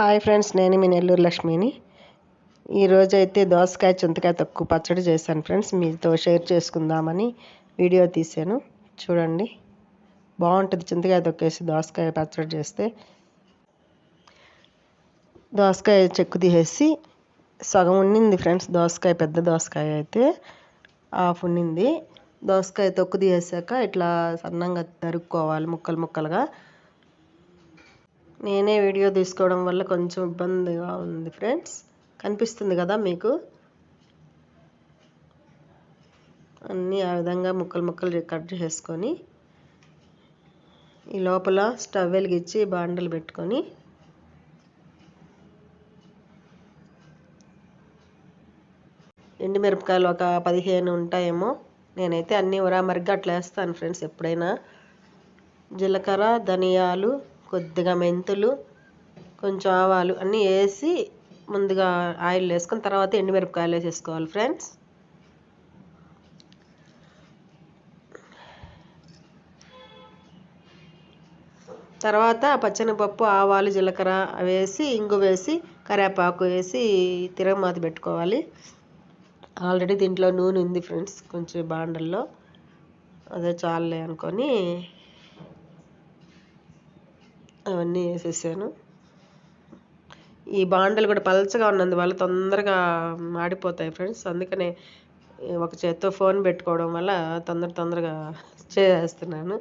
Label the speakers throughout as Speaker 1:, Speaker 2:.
Speaker 1: Hi friends నేను మీ నెల్లూరు లక్ష్మిని. ఈరోజు అయితే దోసకాయ చింతకాయ తక్కువ పచ్చడి చేశాను ఫ్రెండ్స్. మీతో షేర్ చేసుకుందామని వీడియో తీసాను చూడండి బాగుంటుంది చింతకాయ తొక్కేసి దోసకాయ పచ్చడి చేస్తే. దోసకాయ చెక్కు తీసేసి సగం ఉండింది ఫ్రెండ్స్ దోసకాయ పెద్ద దోసకాయ అయితే హాఫ్ ఉండింది దోసకాయ తొక్కు తీసేసాక ఇట్లా సన్నంగా తరుక్కోవాలి ముక్కలు ముక్కలుగా. నేనే వీడియో తీసుకోవడం వల్ల కొంచెం ఇబ్బందిగా ఉంది ఫ్రెండ్స్. కనిపిస్తుంది కదా మీకు? అన్నీ ఆ విధంగా ముక్కలు ముక్కలు కట్ చేసుకొని ఈ లోపల స్టవ్ వెలిగించి బాండలు పెట్టుకొని ఎండుమిరపకాయలు ఒక పదిహేను ఉంటాయేమో. నేనైతే అన్నీ ఉరామరిగ్గా అట్లా వేస్తాను ఫ్రెండ్స్ ఎప్పుడైనా. జీలకర్ర ధనియాలు కొద్దిగా మెంతులు కొంచెం ఆవాలు అన్నీ వేసి ముందుగా ఆయిల్ వేసుకొని తర్వాత ఎండుమిరపకాయలు వేసేసుకోవాలి ఫ్రెండ్స్. తర్వాత పచ్చనిపప్పు ఆవాలు జీలకర్ర వేసి ఇంగు వేసి కరివేపాకు వేసి తిరగమాత పెట్టుకోవాలి. ఆల్రెడీ దీంట్లో నూనె ఉంది ఫ్రెండ్స్ కొంచెం బాండల్లో. అదే చాలే అనుకొని అవన్నీ వేసేసాను. ఈ బాండలు కూడా పలచగా ఉన్నందువల్ల తొందరగా మాడిపోతాయి ఫ్రెండ్స్. అందుకనే ఒక చేత్తో ఫోన్ పెట్టుకోవడం వల్ల తొందర తొందరగా చేసేస్తున్నాను.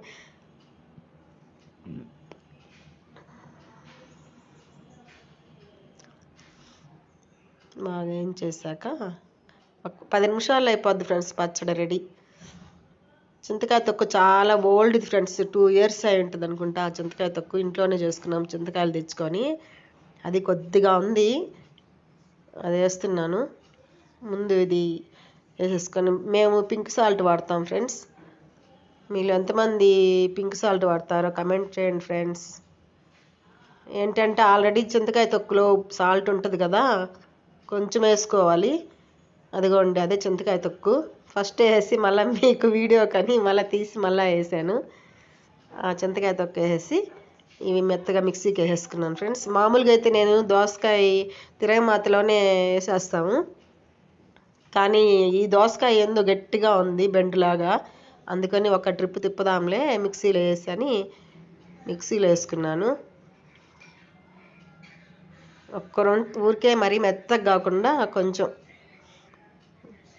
Speaker 1: బాగా ఏం చేశాక పది నిమిషాలు అయిపోద్ది ఫ్రెండ్స్ పచ్చడి రెడీ. చింతకాయ తొక్కు చాలా ఓల్డ్ ఫ్రెండ్స్ టూ ఇయర్స్ అయి ఉంటుంది అనుకుంటా ఆ చింతకాయ తొక్కు. ఇంట్లోనే చేసుకున్నాం చింతకాయలు తెచ్చుకొని. అది కొద్దిగా ఉంది. అది వేస్తున్నాను. ముందు ఇది వేసేసుకొని మేము పింక్ సాల్ట్ వాడతాం ఫ్రెండ్స్ మీరు ఎంతమంది పింక్ సాల్ట్ వాడతారో కమెంట్ చేయండి ఫ్రెండ్స్ ఏంటంటే ఆల్రెడీ చింతకాయ తొక్కులో సాల్ట్ ఉంటుంది కదా కొంచెం వేసుకోవాలి. అదిగోండి అదే చింతకాయ తొక్కు. ఫస్ట్ వేసి మళ్ళీ మీకు వీడియో కానీ మళ్ళీ తీసి మళ్ళీ వేసాను. ఆ చింతకాయ తొక్క వేసి ఇవి మెత్తగా మిక్సీకి వేసేసుకున్నాను ఫ్రెండ్స్. మామూలుగా అయితే నేను దోసకాయ తిరగమాతలోనే వేసేస్తాము. కానీ ఈ దోసకాయ ఏందో గట్టిగా ఉంది బెండులాగా. అందుకని ఒక ట్రిప్ తిప్పుదాంలే మిక్సీలో వేసని మిక్సీలో వేసుకున్నాను. ఒక్క రెండు ఊరికే మరీ మెత్తగా కాకుండా కొంచెం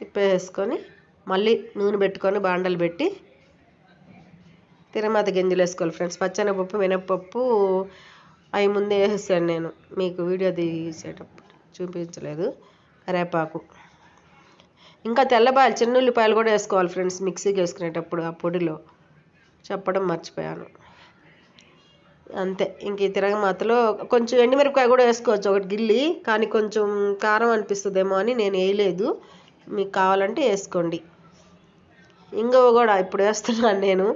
Speaker 1: తిప్పేసుకొని మళ్ళీ నూనె పెట్టుకొని బాండలు పెట్టి తిరమాత గింజలు వేసుకోవాలి ఫ్రెండ్స్. పచ్చనపప్పు మినప్పప్పు అవి ముందే వేసేసాను నేను. మీకు వీడియో తీసేటప్పుడు చూపించలేదు. కరేపాకు. ఇంకా తెల్లబాయలు చిన్న ఉల్లిపాయలు కూడా వేసుకోవాలి ఫ్రెండ్స్ మిక్సీకి వేసుకునేటప్పుడు ఆ పొడిలో. చెప్పడం మర్చిపోయాను. అంతే. ఇంక ఈ తిరగమాతలో కొంచెం ఎండుమిరపకాయ కూడా వేసుకోవచ్చు. ఒకటి గిల్లి కానీ కొంచెం కారం అనిపిస్తుందేమో అని నేను వేయలేదు. మీకు కావాలంటే వేసుకోండి. ఇంగవ కూడా ఇప్పుడు వేస్తున్నాను నేను.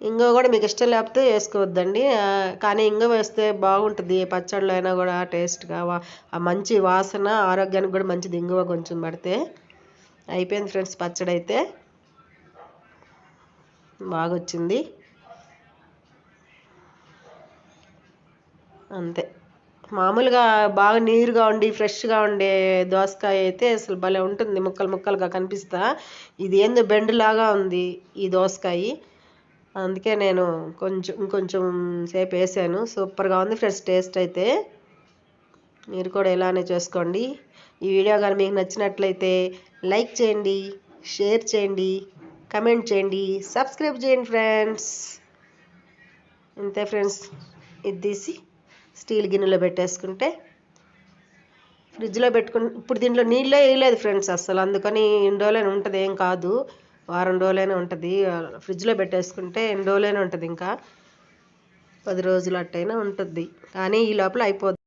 Speaker 1: ఇంగవ కూడా మీకు ఇష్టం లేకపోతే వేసుకోవద్దండి. కానీ ఇంగవ వేస్తే బాగుంటుంది. ఏ పచ్చడిలో అయినా కూడా టేస్ట్గా మంచి వాసన ఆరోగ్యానికి కూడా మంచిది ఇంగువ కొంచెం పడితే. అయిపోయింది ఫ్రెండ్స్ పచ్చడి అయితే బాగా వచ్చింది అంతే. మామూలుగా బాగా నీరుగా ఉండి ఫ్రెష్గా ఉండే దోసకాయ అయితే అసలు భలే ఉంటుంది. ముక్కలు ముక్కలుగా కనిపిస్తా. ఇది ఏందో బెండులాగా ఉంది ఈ దోసకాయ. అందుకే నేను కొంచెం ఇంకొంచెం సేపు వేసాను. సూపర్గా ఉంది ఫ్రెష్ టేస్ట్ అయితే. మీరు కూడా ఇలానే చేసుకోండి. ఈ వీడియో కానీ మీకు నచ్చినట్లయితే లైక్ చేయండి షేర్ చేయండి కమెంట్ చేయండి సబ్స్క్రైబ్ చేయండి ఫ్రెండ్స్. అంతే ఫ్రెండ్స్ ఇది తీసి స్టీల్ గిన్నెలో పెట్టేసుకుంటే ఫ్రిడ్జ్లో పెట్టుకుని ఇప్పుడు దీంట్లో నీళ్ళే వేయలేదు ఫ్రెండ్స్ అసలు అందుకని ఎన్ని రోజులైనా ఉంటుంది ఏం కాదు. వారం రోజులైనా ఉంటుంది. ఫ్రిడ్జ్లో పెట్టేసుకుంటే ఎన్ని రోజులైనా ఉంటుంది ఇంకా. పది రోజులు అట్టయినా ఉంటుంది. కానీ ఈ లోపల అయిపోద్ది